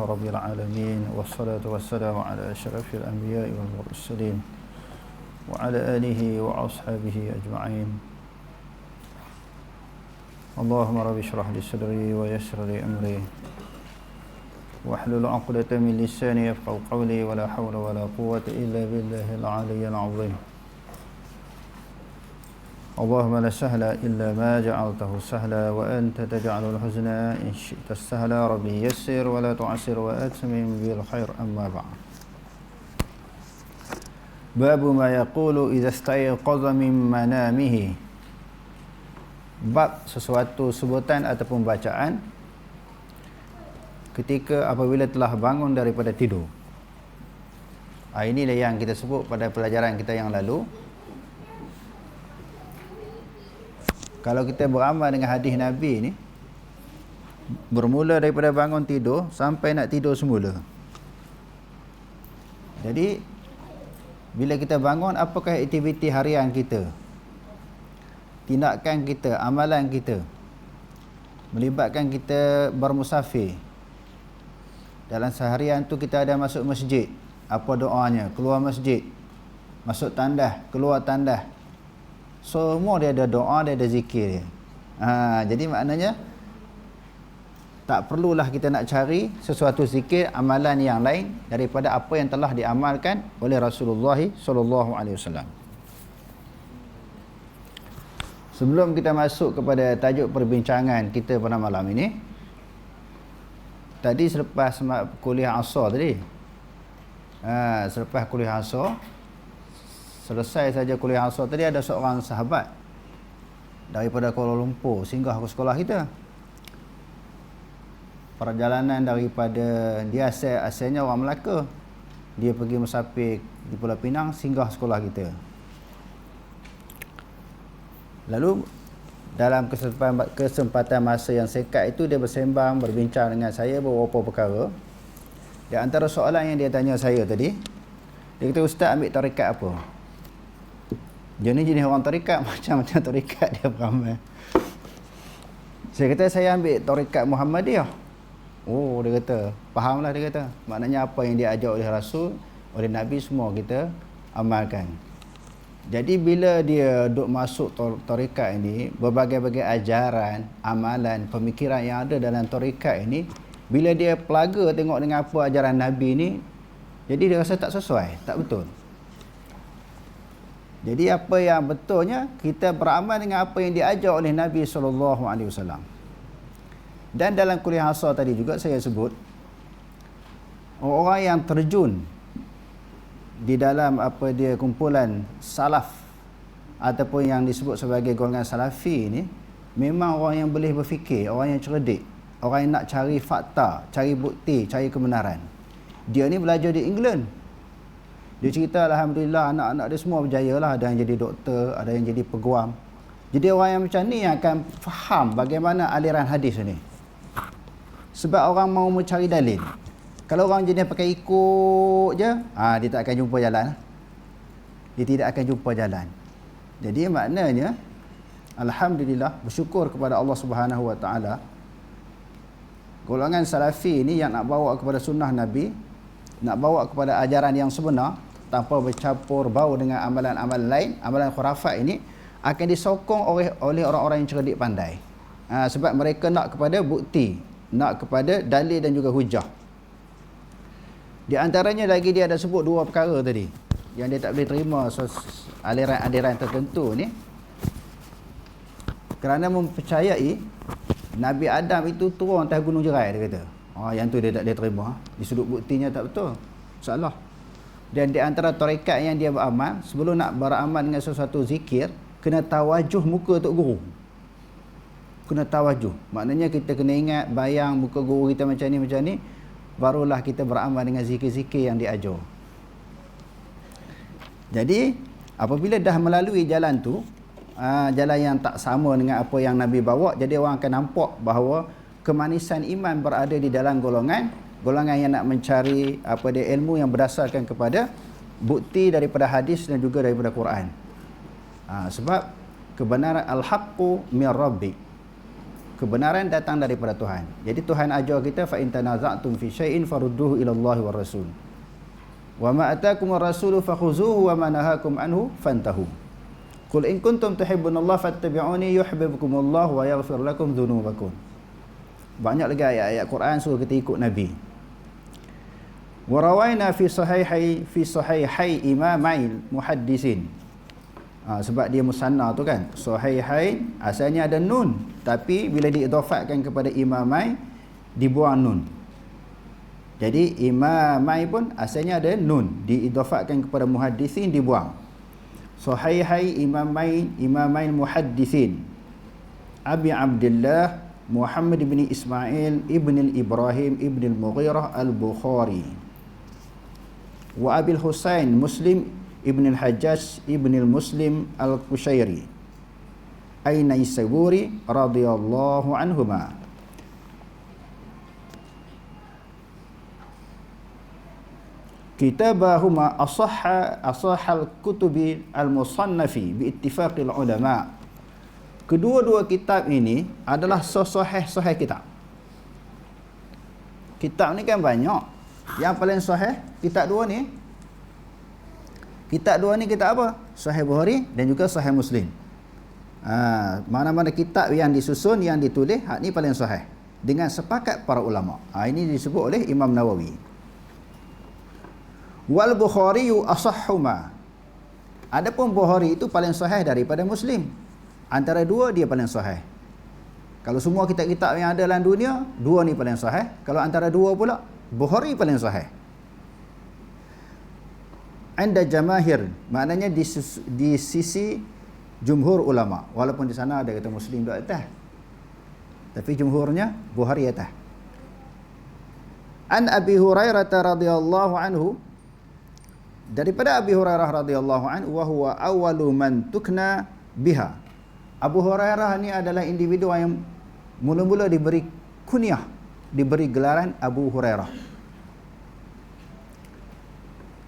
رب العالمين والصلاة والسلام على أشرف الأنبياء والمرسلين وعلى آله وأصحابه أجمعين. اللهم رب اشرح لي صدري ويسر لي أمري واحلل عقدة من لساني يفقه قولي ولا حول ولا قوة إلا بالله العلي العظيم. اللهم لا سهل إلا ما جعلته سهلا وأنت تجعل الحزن إن شئت السهل ربي يسر ولا تعسر وأتمم بالخير أما بعد باب ما يقول إذا استيقظ من منامه bab sesuatu sebutan ataupun bacaan ketika apabila telah bangun daripada tidur. Ha, inilah yang kita sebut pada pelajaran kita yang lalu. Kalau kita beramal dengan hadis Nabi ni bermula daripada bangun tidur sampai nak tidur semula. Jadi bila kita bangun apakah aktiviti harian kita? tindakan kita, amalan kita? Melibatkan kita bermusafir. Dalam seharian tu kita ada masuk masjid. Apa doanya? Keluar masjid. Masuk tandah keluar tandah semua dia ada doa dia ada zikir dia. Ha, jadi maknanya tak perlulah kita nak cari sesuatu zikir amalan yang lain daripada apa yang telah diamalkan oleh Rasulullah sallallahu alaihi wasallam. Sebelum kita masuk kepada tajuk perbincangan kita pada malam ini Tadi selepas kuliah asar tadi. Ha, Selepas kuliah asar Selesai saja kuliah asar tadi ada seorang sahabat Daripada Kuala Lumpur singgah ke sekolah kita Perjalanan daripada Dia asal, asalnya orang Melaka Dia pergi musafir di Pulau Pinang singgah sekolah kita Lalu dalam kesempatan, kesempatan masa yang sekat itu dia bersembang, berbincang dengan saya beberapa perkara. Di antara soalan yang dia tanya saya tadi, dia kata ustaz ambil tarikat apa? Jenis jenis orang tarikat macam-macam tarikat dia beramal. Saya kata saya ambil tarikat Muhammadiyah. Oh dia kata, fahamlah dia kata. Maknanya apa yang dia ajar oleh Rasul, oleh Nabi semua kita amalkan. Jadi bila dia duk masuk tarikat ini, berbagai-bagai ajaran, amalan, pemikiran yang ada dalam tarikat ini, bila dia pelaga tengok dengan apa ajaran Nabi ini, jadi dia rasa tak sesuai, tak betul. Jadi apa yang betulnya kita beramal dengan apa yang diajar oleh Nabi sallallahu alaihi wasallam. Dan dalam kuliah asal tadi juga saya sebut orang yang terjun di dalam apa dia kumpulan salaf ataupun yang disebut sebagai golongan salafi ini memang orang yang boleh berfikir, orang yang cerdik, orang yang nak cari fakta, cari bukti, cari kebenaran. Dia ni belajar di England. Dia cerita alhamdulillah anak-anak dia semua berjaya lah, ada yang jadi doktor, ada yang jadi peguam. Jadi orang yang macam ni akan faham bagaimana aliran hadis ni. Sebab orang mau mencari dalil. Kalau orang jenis pakai ikut je, ha, dia tak akan jumpa jalan. Dia tidak akan jumpa jalan. Jadi maknanya alhamdulillah bersyukur kepada Allah Subhanahu Wa Taala. Golongan salafi ini yang nak bawa kepada sunnah Nabi, nak bawa kepada ajaran yang sebenar tanpa bercampur bau dengan amalan-amalan lain, amalan khurafat ini akan disokong oleh oleh orang-orang yang cerdik pandai. Ha, sebab mereka nak kepada bukti, nak kepada dalil dan juga hujah. Di antaranya lagi dia ada sebut dua perkara tadi yang dia tak boleh terima aliran-aliran tertentu ni kerana mempercayai Nabi Adam itu turun atas gunung jerai dia kata. Oh yang tu dia tak boleh terima. Di sudut buktinya tak betul. Salah. Dan di antara tarekat yang dia beramal sebelum nak beramal dengan sesuatu zikir kena tawajuh muka tok guru. Kena tawajuh. Maknanya kita kena ingat bayang muka guru kita macam ni macam ni barulah kita beramal dengan zikir-zikir yang diajar. Jadi, apabila dah melalui jalan tu, jalan yang tak sama dengan apa yang Nabi bawa, jadi orang akan nampak bahawa kemanisan iman berada di dalam golongan, golongan yang nak mencari apa dia ilmu yang berdasarkan kepada bukti daripada hadis dan juga daripada Quran. Ha, sebab kebenaran al-haqqu min rabbi. kebenaran datang daripada Tuhan. Jadi Tuhan ajar kita fa in tanaza'tum fi syai'in farudduhu ila Allah wa rasul. Wa ma atakum ar-rasulu fakhuzuhu wa ma nahakum anhu fantahu. Qul in kuntum tuhibbunallaha fattabi'uni yuhibbukumullah wa yaghfir lakum dhunubakum. Banyak lagi ayat-ayat Quran suruh kita ikut Nabi Warawaina fi sahihai fi sahihai imamain muhaddisin. Ha, sebab dia musanna tu kan. Sahihai asalnya ada nun tapi bila diidafatkan kepada imamai dibuang nun. Jadi imamai pun asalnya ada nun diidafatkan kepada muhaddisin dibuang. Sahihai imamain imamain muhaddisin. Abi Abdullah Muhammad bin Ismail ibn Ibrahim ibn al-Mughirah al-Bukhari wa Abil Husain Muslim Ibn al-Hajjaj Ibn al-Muslim al-Kushairi Aina Isaburi radhiyallahu anhuma Kitabahuma asahha asahhal kutubi al-musannafi bi ittifaqil ulama Kedua-dua kitab ini adalah sahih-sahih kitab. Kitab ni kan banyak. Yang paling sahih kitab dua ni. Kitab dua ni kitab apa? Sahih Bukhari dan juga Sahih Muslim. Ha, mana-mana kitab yang disusun yang ditulis hak ni paling sahih dengan sepakat para ulama. Ha, ini disebut oleh Imam Nawawi. Wal Bukhari asahhuma. Adapun Bukhari itu paling sahih daripada Muslim. Antara dua dia paling sahih. Kalau semua kitab-kitab yang ada dalam dunia, dua ni paling sahih. Kalau antara dua pula, Bukhari paling sahih. Anda jamahir, maknanya di, di sisi jumhur ulama. Walaupun di sana ada kata Muslim di atas. Tapi jumhurnya Bukhari atas. An Abi Hurairah radhiyallahu anhu daripada Abi Hurairah radhiyallahu anhu wa huwa awwalu man tukna biha. Abu Hurairah ni adalah individu yang mula-mula diberi kunyah diberi gelaran Abu Hurairah.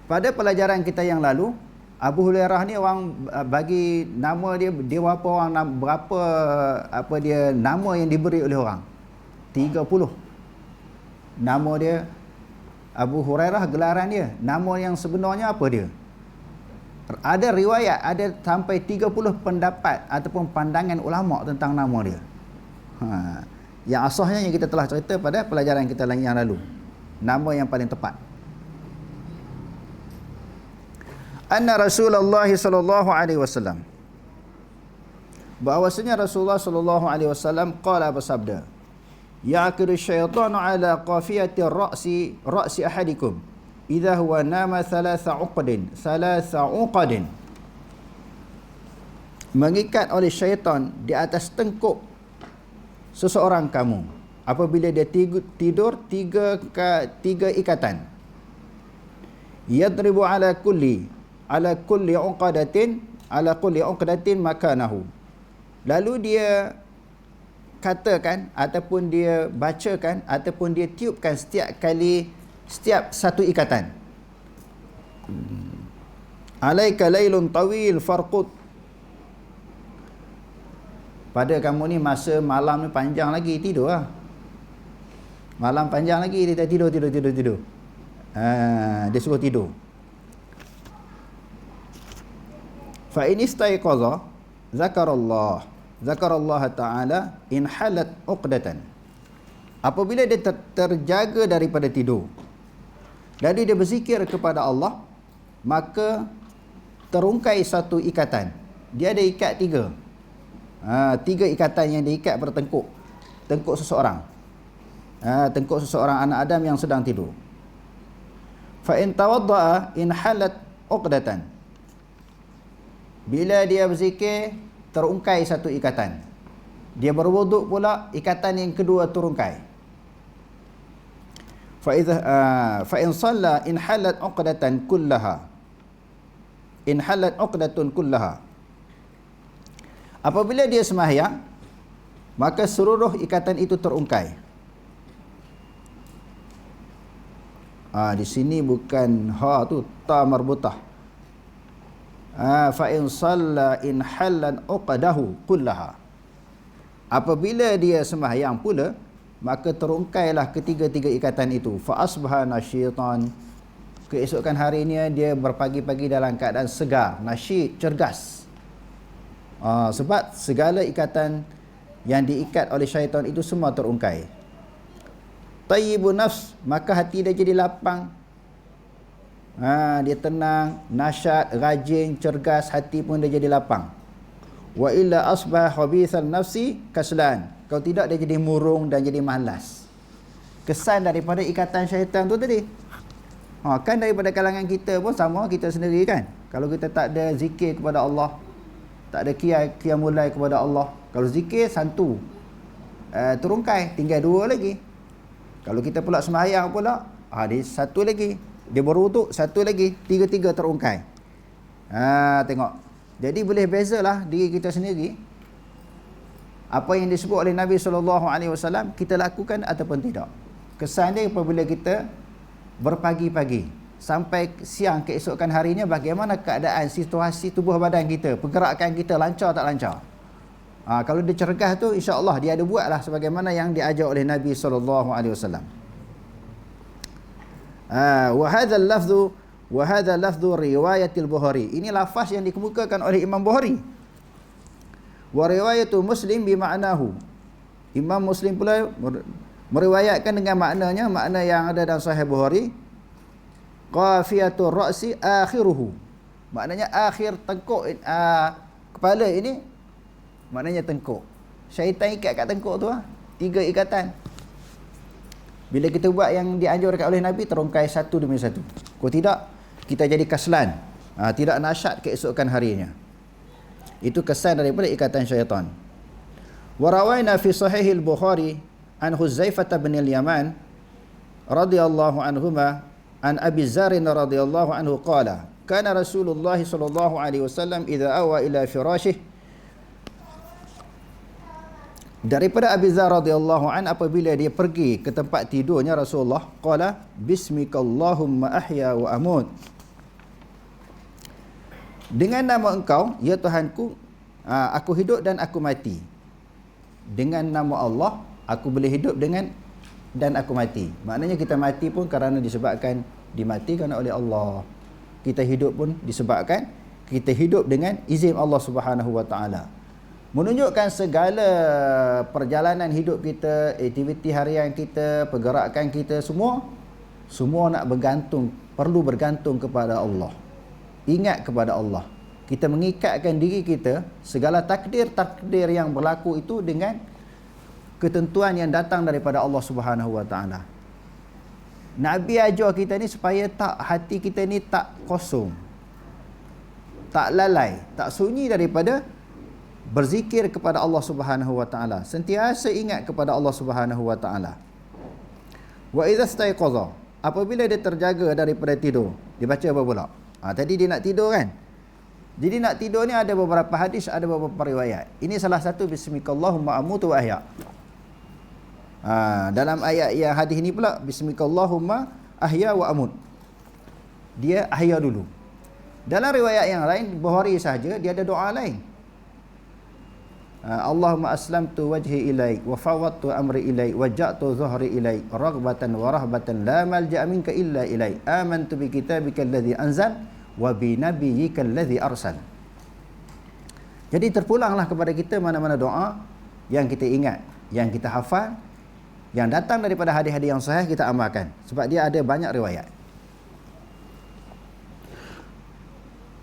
Pada pelajaran kita yang lalu, Abu Hurairah ni orang uh, bagi nama dia dia berapa orang berapa apa dia nama yang diberi oleh orang? 30. Nama dia Abu Hurairah gelaran dia. Nama yang sebenarnya apa dia? Ada riwayat ada sampai 30 pendapat ataupun pandangan ulama tentang nama dia. Ha yang asahnya yang kita telah cerita pada pelajaran kita yang lalu. Nama yang paling tepat. Anna rasulullah sallallahu alaihi wasallam. Bahwasanya rasulullah sallallahu alaihi wasallam qala bersabda yaqidu syaitanu ala qafiyati ra'si ra'si ahadikum. Idha huwa nama thalatha uqdin thalatha uqdin. Mengikat oleh syaitan di atas tengkuk seseorang kamu apabila dia tidur tiga tiga ikatan yadribu ala kulli ala kulli uqadatin ala kulli uqadatin makanahu. Lalu dia katakan ataupun dia bacakan ataupun dia tiupkan setiap kali setiap satu ikatan. Alaika lailun tawil farqut pada kamu ni masa malam ni panjang lagi tidur lah. Malam panjang lagi dia tidur tidur tidur tidur. Ha, dia suruh tidur. Fa in istayqaza zakarallah zakarallah taala in halat uqdatan. Apabila dia ter- terjaga daripada tidur jadi dia berzikir kepada Allah maka terungkai satu ikatan. Dia ada ikat tiga ha, tiga ikatan yang diikat pada tengkuk. Tengkuk seseorang. Ha, tengkuk seseorang anak Adam yang sedang tidur. Fa in tawaddaa in halat uqdatan. Bila dia berzikir terungkai satu ikatan. Dia berwuduk pula ikatan yang kedua terungkai. Fa idza uh, fa in salla in halat uqdatan kullaha. In halat uqdatun kullaha Apabila dia sembahyang, maka seluruh ikatan itu terungkai. Ah di sini bukan ha tu ta marbutah. Ah fa in salla in halan uqdahu kullaha. apabila dia sembahyang pula maka terungkailah ketiga-tiga ikatan itu fa asbaha nasyaitan keesokan harinya dia berpagi-pagi dalam keadaan segar nasyid cergas uh, sebab segala ikatan yang diikat oleh syaitan itu semua terungkai. Tayyibun nafs maka hati dia jadi lapang. Ha, dia tenang nasyat rajin cergas hati pun dia jadi lapang. Wa illa asbah khabithal nafsi kaslan. Kalau tidak dia jadi murung dan jadi malas. Kesan daripada ikatan syaitan tu tadi. Ha, kan daripada kalangan kita pun sama kita sendiri kan. Kalau kita tak ada zikir kepada Allah tak ada qiyam mulai kepada Allah. Kalau zikir santu. Uh, terungkai tinggal dua lagi. Kalau kita pula sembahyang pula ha, dia satu lagi. Dia berwuduk satu lagi. Tiga-tiga terungkai. Ha, tengok. Jadi boleh bezalah diri kita sendiri. Apa yang disebut oleh Nabi SAW kita lakukan ataupun tidak. Kesan dia apabila kita berpagi-pagi sampai siang keesokan harinya bagaimana keadaan situasi tubuh badan kita, pergerakan kita lancar tak lancar. Ha, kalau dia cergah tu insya-Allah dia ada buatlah sebagaimana yang diajar oleh Nabi SAW. Ah, wa hadha al-lafdhu wa hadha lafdhu riwayat al-Bukhari. Ini lafaz yang dikemukakan oleh Imam Bukhari. Wa riwayatu Muslim bi ma'nahu. Imam Muslim pula meriwayatkan dengan maknanya makna yang ada dalam Sahih Bukhari. Qafiyatur ra'si akhiruhu. Maknanya akhir tengkuk uh, kepala ini maknanya tengkuk. Syaitan ikat kat tengkuk tu ah. Tiga ikatan. Bila kita buat yang dianjurkan oleh Nabi terungkai satu demi satu. Kalau tidak kita jadi kaslan ha, tidak nasyat keesokan harinya itu kesan daripada ikatan syaitan warawaina fi sahih al-bukhari an huzaifah bin al-yaman radhiyallahu anhuma an abi zarin radhiyallahu anhu qala kana rasulullah sallallahu alaihi wasallam idza awa ila firashih daripada Abi Zar radhiyallahu an apabila dia pergi ke tempat tidurnya Rasulullah qala bismikallahumma ahya wa amut dengan nama engkau, ya Tuhanku, aku hidup dan aku mati. Dengan nama Allah, aku boleh hidup dengan dan aku mati. Maknanya kita mati pun kerana disebabkan dimatikan oleh Allah. Kita hidup pun disebabkan kita hidup dengan izin Allah Subhanahu Wa Taala. Menunjukkan segala perjalanan hidup kita, aktiviti harian kita, pergerakan kita semua semua nak bergantung, perlu bergantung kepada Allah ingat kepada Allah. Kita mengikatkan diri kita segala takdir-takdir yang berlaku itu dengan ketentuan yang datang daripada Allah Subhanahu Wa Taala. Nabi ajar kita ni supaya tak hati kita ni tak kosong. Tak lalai, tak sunyi daripada berzikir kepada Allah Subhanahu Wa Taala. Sentiasa ingat kepada Allah Subhanahu Wa Taala. Wa idza staiqaza, apabila dia terjaga daripada tidur, dia baca apa pula? Ha, tadi dia nak tidur kan? Jadi nak tidur ni ada beberapa hadis, ada beberapa riwayat. Ini salah satu ahya. Ha, dalam ayat yang hadis ni pula bismikallahumma ahya wa amut. Dia ahya dulu. Dalam riwayat yang lain Bukhari saja dia ada doa lain. Ha, Allahumma aslamtu wajhi ilaik wa fawwadtu amri ilaik wa ja'tu zuhri ilaik raghbatan wa rahbatan la malja'a minka illa ilaik amantu bi kitabika alladhi anzal wa bi nabiyyika allazi arsal. Jadi terpulanglah kepada kita mana-mana doa yang kita ingat, yang kita hafal, yang datang daripada hadis-hadis yang sahih kita amalkan sebab dia ada banyak riwayat.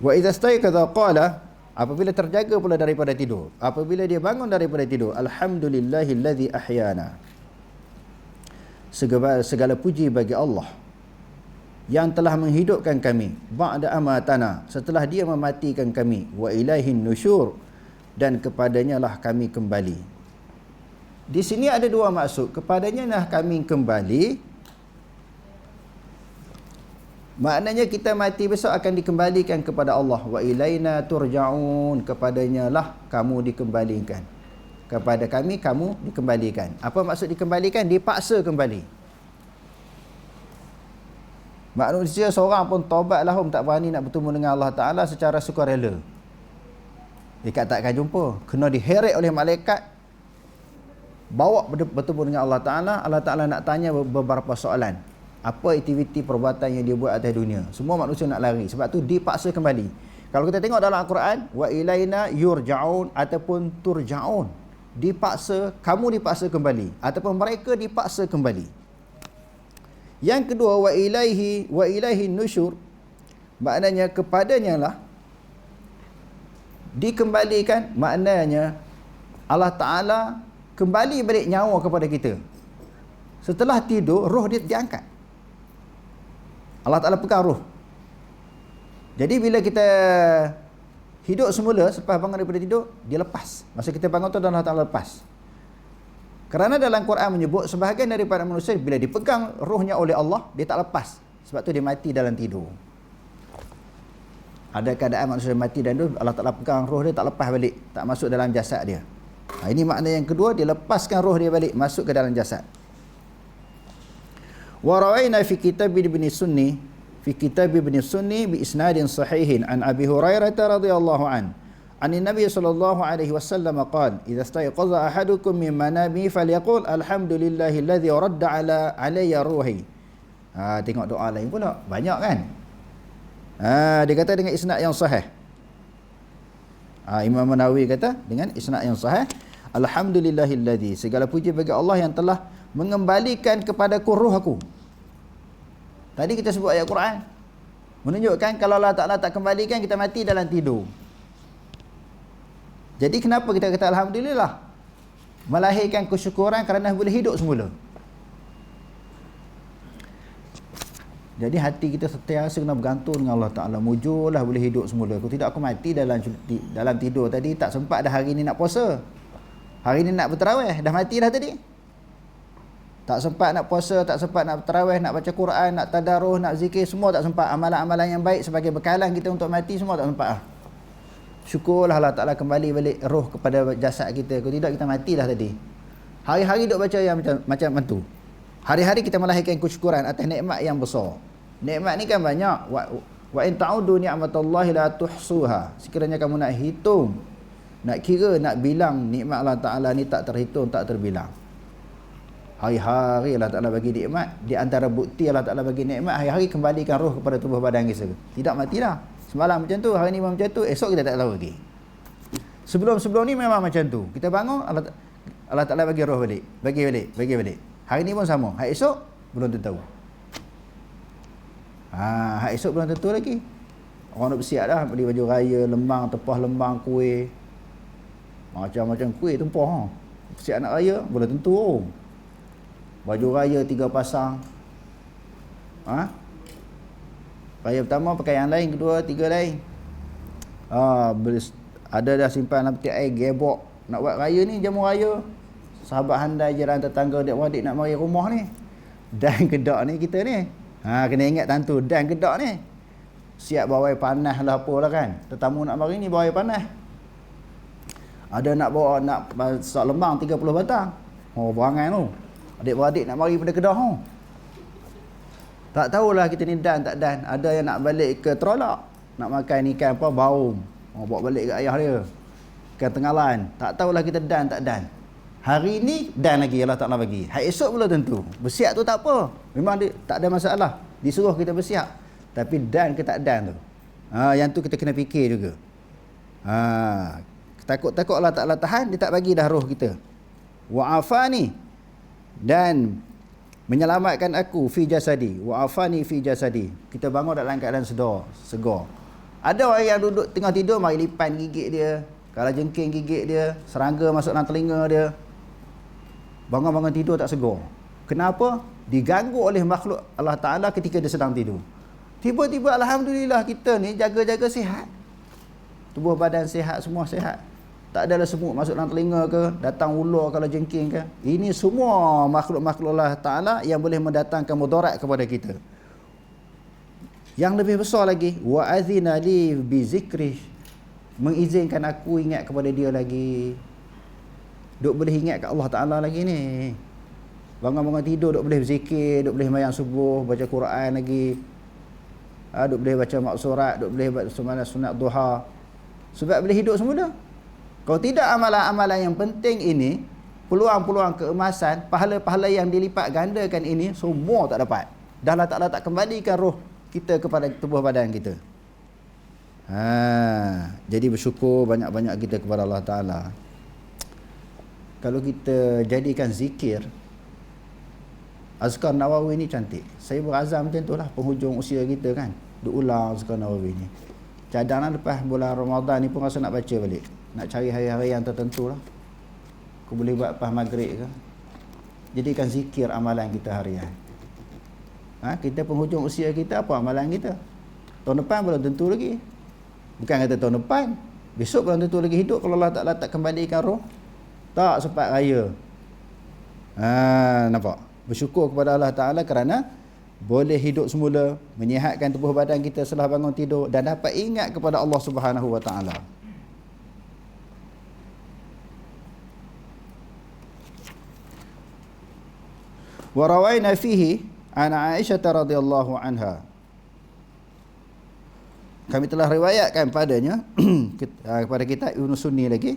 Wa idza stayqadha qala apabila terjaga pula daripada tidur, apabila dia bangun daripada tidur, alhamdulillahillazi ahyana. Segala, segala puji bagi Allah yang telah menghidupkan kami ba'da amatana setelah dia mematikan kami wa ilaihin nusyur dan kepadanya lah kami kembali di sini ada dua maksud. Kepadanya lah kami kembali maknanya kita mati besok akan dikembalikan kepada Allah. Wa ilaina turja'un. Kepadanya lah kamu dikembalikan. Kepada kami kamu dikembalikan. Apa maksud dikembalikan? Dipaksa kembali. Manusia seorang pun tobat lahum tak berani nak bertemu dengan Allah Ta'ala secara sukarela. Dia kata takkan jumpa. Kena diheret oleh malaikat. Bawa bertemu dengan Allah Ta'ala Allah Ta'ala nak tanya beberapa soalan. Apa aktiviti perbuatan yang dia buat atas dunia? Semua manusia nak lari. Sebab tu dipaksa kembali. Kalau kita tengok dalam Al-Quran wa ilaina yurja'un ataupun turja'un. Dipaksa kamu dipaksa kembali ataupun mereka dipaksa kembali. Yang kedua wa ilaihi wa ilaihi nusyur. Maknanya kepadanya lah dikembalikan. Maknanya Allah Ta'ala kembali balik nyawa kepada kita. Setelah tidur roh dia diangkat. Allah Ta'ala pegang roh. Jadi bila kita hidup semula selepas bangun daripada tidur dia lepas. Masa kita bangun tu Allah Ta'ala lepas. Kerana dalam Quran menyebut sebahagian daripada manusia bila dipegang rohnya oleh Allah dia tak lepas. Sebab tu dia mati dalam tidur. Ada keadaan manusia mati dan tu Allah Ta'ala pegang roh dia tak lepas balik. Tak masuk dalam jasad dia Ha, ini makna yang kedua dia lepaskan roh dia balik masuk ke dalam jasad. Wa rawaina fi kitab ibn Sunni fi kitab ibn Sunni bi isnadin sahihin an Abi Hurairah radhiyallahu an an Nabi sallallahu alaihi wasallam qala idza stayqaza ahadukum min manami falyaqul alhamdulillahi alladhi radda ala alayya ruhi. Ha, tengok doa lain pula banyak kan? Ha, dia kata dengan isnad yang sahih. Ha, Imam Nawawi kata dengan isnad yang sahih, alhamdulillahilladzi segala puji bagi Allah yang telah mengembalikan kepada roh aku. Tadi kita sebut ayat Quran menunjukkan kalau Allah Taala tak kembalikan kita mati dalam tidur. Jadi kenapa kita kata alhamdulillah? Melahirkan kesyukuran kerana boleh hidup semula. Jadi hati kita sentiasa kena bergantung dengan Allah Ta'ala. Mujurlah boleh hidup semula. Kalau tidak aku mati dalam dalam tidur tadi. Tak sempat dah hari ni nak puasa. Hari ni nak berterawih. Dah mati dah tadi. Tak sempat nak puasa. Tak sempat nak berterawih. Nak baca Quran. Nak tadaruh. Nak zikir. Semua tak sempat. Amalan-amalan yang baik sebagai bekalan kita untuk mati. Semua tak sempat lah. Syukurlah Allah Ta'ala kembali balik roh kepada jasad kita. Kalau tidak kita mati dah tadi. Hari-hari duk baca yang macam macam tu. Hari-hari kita melahirkan kesyukuran atas nikmat yang besar. Nikmat ni kan banyak. Wa, wa in ta'udu ni'matallahi la tuhsuha. Sekiranya kamu nak hitung, nak kira, nak bilang nikmat Allah Ta'ala ni tak terhitung, tak terbilang. Hari-hari Allah Ta'ala bagi nikmat. Di antara bukti Allah Ta'ala bagi nikmat, hari-hari kembalikan roh kepada tubuh badan kita. Tidak mati dah. Semalam macam tu, hari ni macam tu, esok kita tak tahu lagi. Sebelum-sebelum ni memang macam tu. Kita bangun, Allah, Allah Ta'ala bagi roh balik. Bagi balik, bagi balik. Hari ni pun sama. Hari esok, belum tentu tahu. Ha, hari esok belum tentu lagi. Orang nak bersiap dah beli baju raya, lembang, tepah lembang, kuih. Macam-macam kuih tumpah. Ha. Bersiap nak raya, belum tentu. Oh. Baju raya tiga pasang. Ha? Raya pertama pakai yang lain, kedua tiga lain. Ha, ada dah simpan peti air, gebok. Nak buat raya ni, jamu raya. Sahabat handai, jiran tetangga, adik-adik nak mari rumah ni. Dan kedak ni kita ni. Ha, kena ingat tentu dan gedak ni. Siap bawa panas lah apa lah kan. Tetamu nak mari ni bawa panas. Ada nak bawa nak sak lembang 30 batang. Oh berangai tu. Adik-beradik nak mari pada kedah tu. Tak tahulah kita ni dan tak dan. Ada yang nak balik ke Terolak. Nak makan ikan apa baum. Oh bawa balik ke ayah dia. Ikan tenggalan. Tak tahulah kita dan tak dan. Hari ni dan lagi Allah Ta'ala bagi. Hari esok pula tentu. Bersiap tu tak apa. Memang dia, tak ada masalah. Disuruh kita bersiap. Tapi dan ke tak dan tu. Ha, yang tu kita kena fikir juga. Ha, takut-takut Allah Ta'ala tahan, dia tak bagi dah roh kita. Wa'afani. Dan menyelamatkan aku fi jasadi. Wa'afani fi jasadi. Kita bangun dalam keadaan sedar, segar. Ada orang yang duduk tengah tidur, mari lipan gigit dia. Kalau jengking gigit dia, serangga masuk dalam telinga dia, bangun-bangun tidur tak segar. Kenapa? Diganggu oleh makhluk Allah Ta'ala ketika dia sedang tidur. Tiba-tiba Alhamdulillah kita ni jaga-jaga sihat. Tubuh badan sihat, semua sihat. Tak adalah semut masuk dalam telinga ke, datang ular kalau jengking ke. Ini semua makhluk-makhluk Allah Ta'ala yang boleh mendatangkan mudarat kepada kita. Yang lebih besar lagi, wa azina li bi zikri mengizinkan aku ingat kepada dia lagi. Duk boleh ingat kat Allah Ta'ala lagi ni. Bangun-bangun tidur duk boleh berzikir duk boleh mayang subuh baca Quran lagi. Ha, duk boleh baca maksurat duk boleh baca sunat, duha. Sebab boleh hidup semula kalau tidak amalan-amalan yang penting ini peluang-peluang keemasan, pahala-pahala yang dilipat gandakan ini semua tak dapat. Dah lah tak kembalikan roh kita kepada tubuh badan kita. Ha, jadi bersyukur banyak-banyak kita kepada Allah Taala. Kalau kita jadikan zikir Azkar Nawawi ni cantik. Saya berazam macam itulah penghujung usia kita kan. Duk ulang Azkar Nawawi ni. Cadanglah lepas bulan Ramadan ni pun rasa nak baca balik. Nak cari hari-hari yang tertentu lah. Aku boleh buat pas maghrib ke. Jadikan zikir amalan kita harian. Ha, kita penghujung usia kita apa amalan kita? Tahun depan belum tentu lagi. Bukan kata tahun depan. Besok belum tentu lagi hidup kalau Allah Ta'ala tak kembalikan roh. Tak sempat raya. Ha, nampak? Bersyukur kepada Allah Ta'ala kerana boleh hidup semula, menyihatkan tubuh badan kita setelah bangun tidur dan dapat ingat kepada Allah Subhanahu wa taala. Wa rawaina fihi an Aisyah radhiyallahu anha. Kami telah riwayatkan padanya ah, kepada kita Ibnu Sunni lagi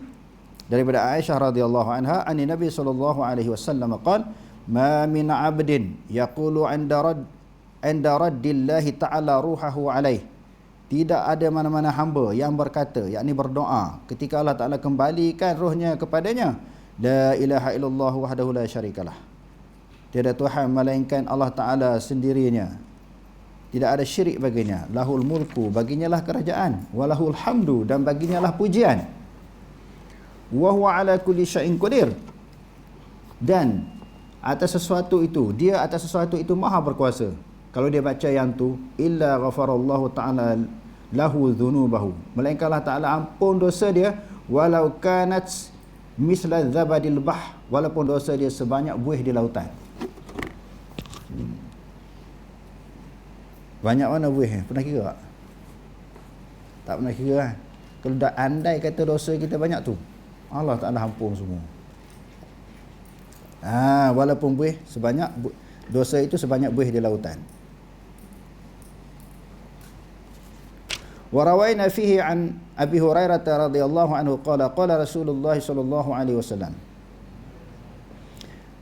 daripada Aisyah radhiyallahu anha an Nabi sallallahu alaihi wasallam qala ma min 'abdin yaqulu 'inda radd inda raddillahi ta'ala ruhahu alaih tidak ada mana-mana hamba yang berkata yakni berdoa ketika Allah Taala kembalikan rohnya kepadanya la ilaha illallah wahdahu la syarikalah tiada tuhan melainkan Allah Taala sendirinya. Tidak ada syirik baginya. Lahul mulku baginya lah kerajaan. Walahul hamdu dan baginya lah pujian. Wa huwa ala kulli syai'in qadir. Dan atas sesuatu itu dia atas sesuatu itu maha berkuasa. Kalau dia baca yang tu illa ghafarallahu taala lahu dzunubahu melainkan Allah taala ampun dosa dia walau kanat misla zabadil bah walaupun dosa dia sebanyak buih di lautan banyak mana buih pernah kira tak tak pernah kira kan kalau dah andai kata dosa kita banyak tu Allah Taala ampun semua ha, walaupun buih sebanyak dosa itu sebanyak buih di lautan وروينا فيه عن أبي هريرة رضي الله عنه قال قال رسول الله صلى الله عليه وسلم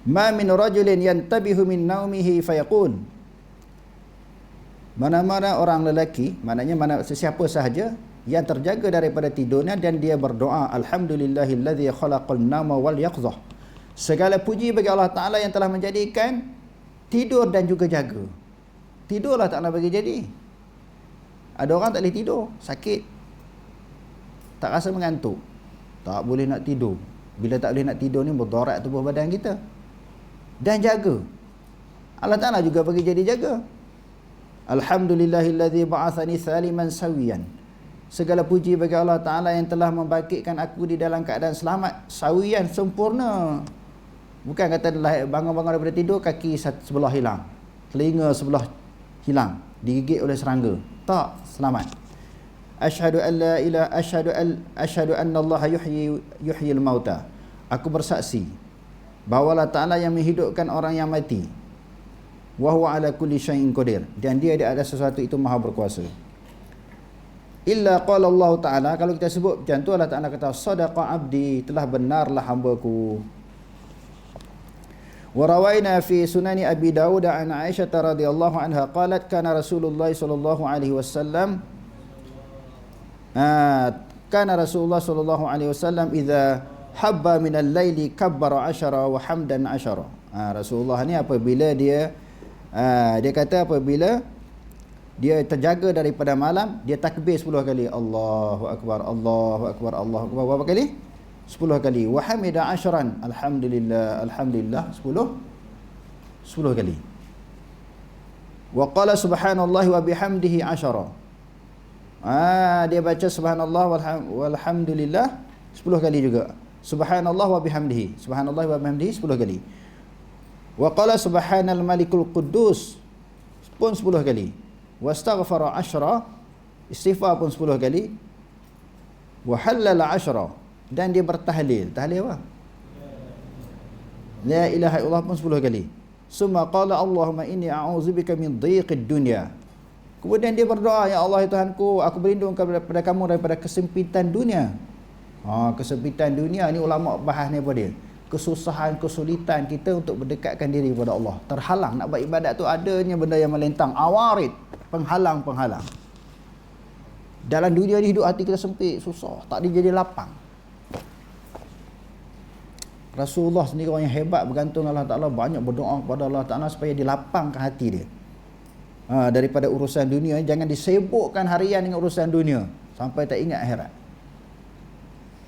ma min rajulin yantabihu min naumihi fayakun mana-mana orang lelaki maknanya mana sesiapa sahaja yang terjaga daripada tidurnya dan dia berdoa alhamdulillahillazi khalaqal nama wal yaqdhah. Segala puji bagi Allah taala yang telah menjadikan tidur dan juga jaga. Tidurlah tak nak bagi jadi. Ada orang tak boleh tidur sakit. Tak rasa mengantuk. Tak boleh nak tidur. Bila tak boleh nak tidur ni berdorak tubuh badan kita. Dan jaga. Allah Ta'ala juga bagi jadi jaga. Alhamdulillahilladzi ba'athani saliman sawiyan. Segala puji bagi Allah Ta'ala yang telah membangkitkan aku di dalam keadaan selamat. Sawiyan, sempurna. Bukan kata bangun-bangun daripada tidur, kaki sebelah hilang. Telinga sebelah hilang. Digigit oleh serangga. Tak, selamat. Asyhadu an la ilaha asyhadu an asyhadu anna Allah yuhyi yuhyil mauta. Aku bersaksi bahawa Allah Ta'ala yang menghidupkan orang yang mati. Wahuwa ala kulli syai'in qadir. Dan dia ada ada sesuatu itu maha berkuasa. Illa qala Allah Ta'ala kalau kita sebut macam tu Allah Ta'ala kata sadaqa abdi telah benarlah hambaku. Warawaina fi sunani Abi Dawud an Aisyah radhiyallahu anha qalat kana Rasulullah sallallahu alaihi wasallam ah, kana Rasulullah sallallahu alaihi wasallam idza habba min al-laili kabbara asyara wa hamdan ashara. Ha, Rasulullah ni apabila dia ha, dia kata apabila dia terjaga daripada malam, dia takbir 10 kali. Allahu akbar, Allahu akbar, Allahu akbar. Berapa kali? 10 kali. Wa hamida asyran Alhamdulillah, alhamdulillah. 10 10 kali. Wa qala subhanallahi wa bihamdihi asyara Ah, dia baca subhanallah walhamdulillah 10 kali juga subhanallah wa bihamdihi subhanallah wa bihamdihi 10 kali wa qala subhanal malikul quddus pun 10 kali wastaghfara ashra istighfar pun 10 kali wa halala ashra dan dia bertahlil. Tahlil apa? La ilaha illallah pun 10 kali. Summa qala Allahumma inni a'udzubika min dhiqid dunya. Kemudian dia berdoa, ya Allah ya Tuhanku, aku berlindung kepada kamu daripada kesempitan dunia. Ha, kesempitan dunia ni ulama bahas ni apa dia? kesusahan, kesulitan kita untuk berdekatkan diri kepada Allah. Terhalang nak buat ibadat tu adanya benda yang melentang, awarid, penghalang-penghalang. Dalam dunia ni hidup hati kita sempit, susah, tak dia jadi lapang. Rasulullah sendiri orang yang hebat bergantung Allah Ta'ala banyak berdoa kepada Allah Ta'ala supaya dilapangkan hati dia ha, daripada urusan dunia jangan disebukkan harian dengan urusan dunia sampai tak ingat akhirat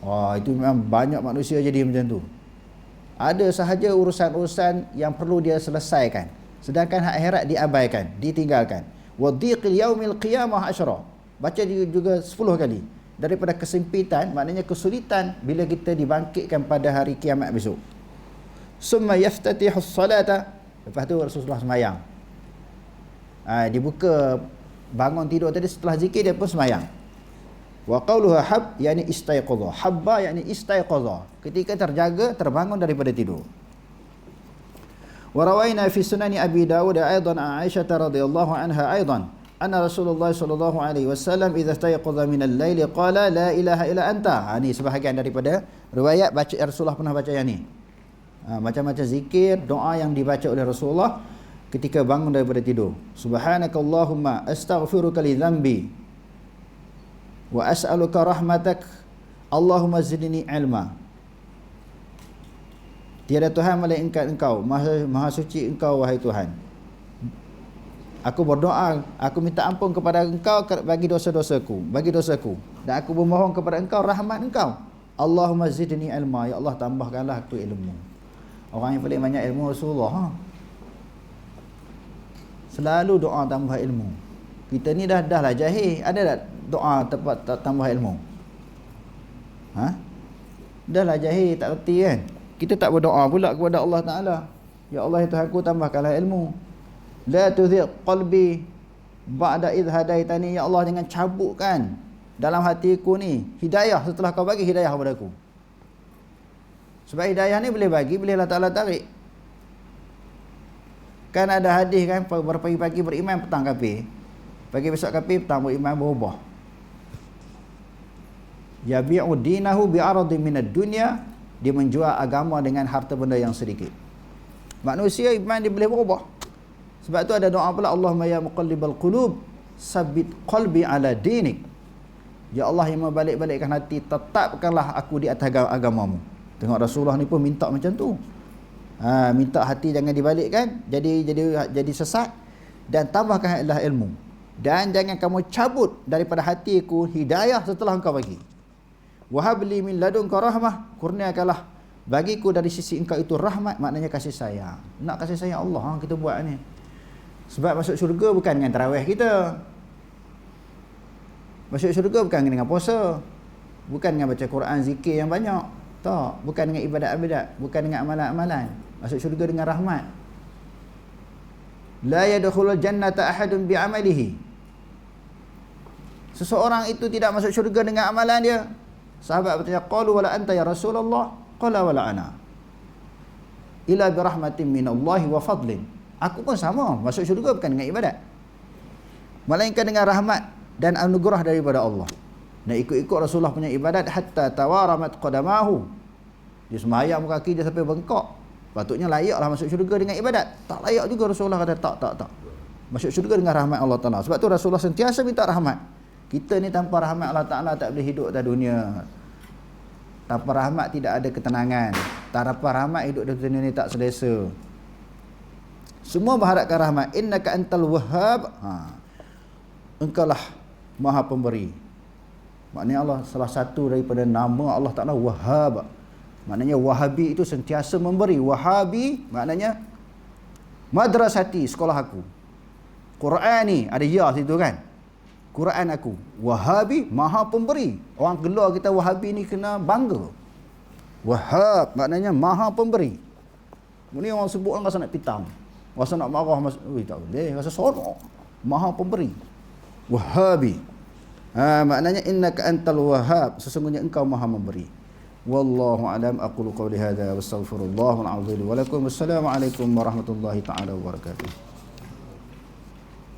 Wah, itu memang banyak manusia jadi macam tu. Ada sahaja urusan-urusan yang perlu dia selesaikan. Sedangkan hak akhirat diabaikan ditinggalkan. Wadhiqil yaumil qiyamah asyra baca juga 10 kali. Daripada kesempitan maknanya kesulitan bila kita dibangkitkan pada hari kiamat besok. Summa yaftatihu salata lepas tu Rasulullah semayang. Ha, dibuka bangun tidur tadi setelah zikir dia pun semayang wa qawluha hab yakni istayqadha habba yakni istayqadha ketika terjaga terbangun daripada tidur wa rawaina fi sunani abi daud aidan aisyah radhiyallahu anha aidan anna Rasulullah sallallahu alaihi wasallam idza istayqadha min al-lail qala la ilaha illa anta. Ha, ni sebahagian daripada riwayat baca Rasulullah pernah baca yang ni. Ha, macam-macam zikir, doa yang dibaca oleh Rasulullah ketika bangun daripada tidur. Subhanakallahumma astaghfiruka li dhanbi wa as'aluka rahmatak. Allahumma zidni ilma. Tiada Tuhan melainkan Engkau, Maha, Maha suci Engkau wahai Tuhan. Aku berdoa, aku minta ampun kepada engkau bagi dosa-dosaku, bagi dosaku. Dan aku memohon kepada engkau rahmat engkau. Allahumma zidni ilma, ya Allah tambahkanlah aku ilmu. Orang yang paling banyak ilmu Rasulullah. Ha? Selalu doa tambah ilmu. Kita ni dah dah lah jahil, ada tak doa tepat tambah ilmu? Ha? Dah lah jahil, tak reti kan? Kita tak berdoa pula kepada Allah Taala. Ya Allah ya Tuhan aku tambahkanlah ilmu la tuzigh qalbi ba'da idh hadaitani ya Allah jangan cabutkan dalam hatiku ni hidayah setelah kau bagi hidayah kepada aku sebab hidayah ni boleh bagi boleh Allah Taala tarik kan ada hadis kan berpagi-pagi beriman petang kafir pagi besok kafir petang beriman berubah yabi'u dinahu bi'aradin minad dunya dia menjual agama dengan harta benda yang sedikit manusia iman dia boleh berubah sebab tu ada doa pula Allahumma ya muqallibal qulub sabit qalbi ala dinik. Ya Allah yang membalik-balikkan hati tetapkanlah aku di atas agamamu. Tengok Rasulullah ni pun minta macam tu. Ha, minta hati jangan dibalikkan jadi jadi jadi sesat dan tambahkanlah ilmu. Dan jangan kamu cabut daripada hatiku hidayah setelah engkau bagi. Wahabli min ladunka rahmah kurniakanlah bagiku dari sisi engkau itu rahmat maknanya kasih sayang. Nak kasih sayang Allah ha, kita buat ni. Sebab masuk syurga bukan dengan tarawih kita. Masuk syurga bukan dengan puasa. Bukan dengan baca Quran, zikir yang banyak. Tak. Bukan dengan ibadat-ibadat. Bukan dengan amalan-amalan. Masuk syurga dengan rahmat. La yadkhulul jannata ahadun bi'amalihi. Seseorang itu tidak masuk syurga dengan amalan dia. Sahabat bertanya, "Qalu wala anta ya Rasulullah?" Qala wala ana. Ila bi rahmatin minallahi wa fadlin. Aku pun sama masuk syurga bukan dengan ibadat. Melainkan dengan rahmat dan anugerah daripada Allah. Nak ikut-ikut Rasulullah punya ibadat hatta tawaramat qadamahu. Dia semayang kaki dia sampai bengkok. Patutnya layaklah masuk syurga dengan ibadat. Tak layak juga Rasulullah kata tak tak tak. Masuk syurga dengan rahmat Allah Taala. Sebab tu Rasulullah sentiasa minta rahmat. Kita ni tanpa rahmat Allah Taala tak boleh hidup di dunia. Tanpa rahmat tidak ada ketenangan. Tanpa rahmat hidup di dunia ni tak selesa. Semua berharapkan rahmat. Innaka antal wahhab. Ha. Engkaulah Maha Pemberi. Maknanya Allah salah satu daripada nama Allah Taala Wahhab. Maknanya Wahabi itu sentiasa memberi. Wahabi maknanya madrasati sekolah aku. Quran ni ada ya situ kan. Quran aku. Wahabi Maha Pemberi. Orang gelar kita Wahabi ni kena bangga. Wahab maknanya Maha Pemberi. Ini orang sebut orang rasa nak pitam. Rasa nak marah mas Ui, tak boleh. Rasa sonok. Maha pemberi. Wahabi. Ha, maknanya innaka antal wahhab. Sesungguhnya engkau maha memberi. Wallahu alam aqulu qawli hadha wa astaghfirullah wa a'udzu Wassalamualaikum warahmatullahi taala wabarakatuh.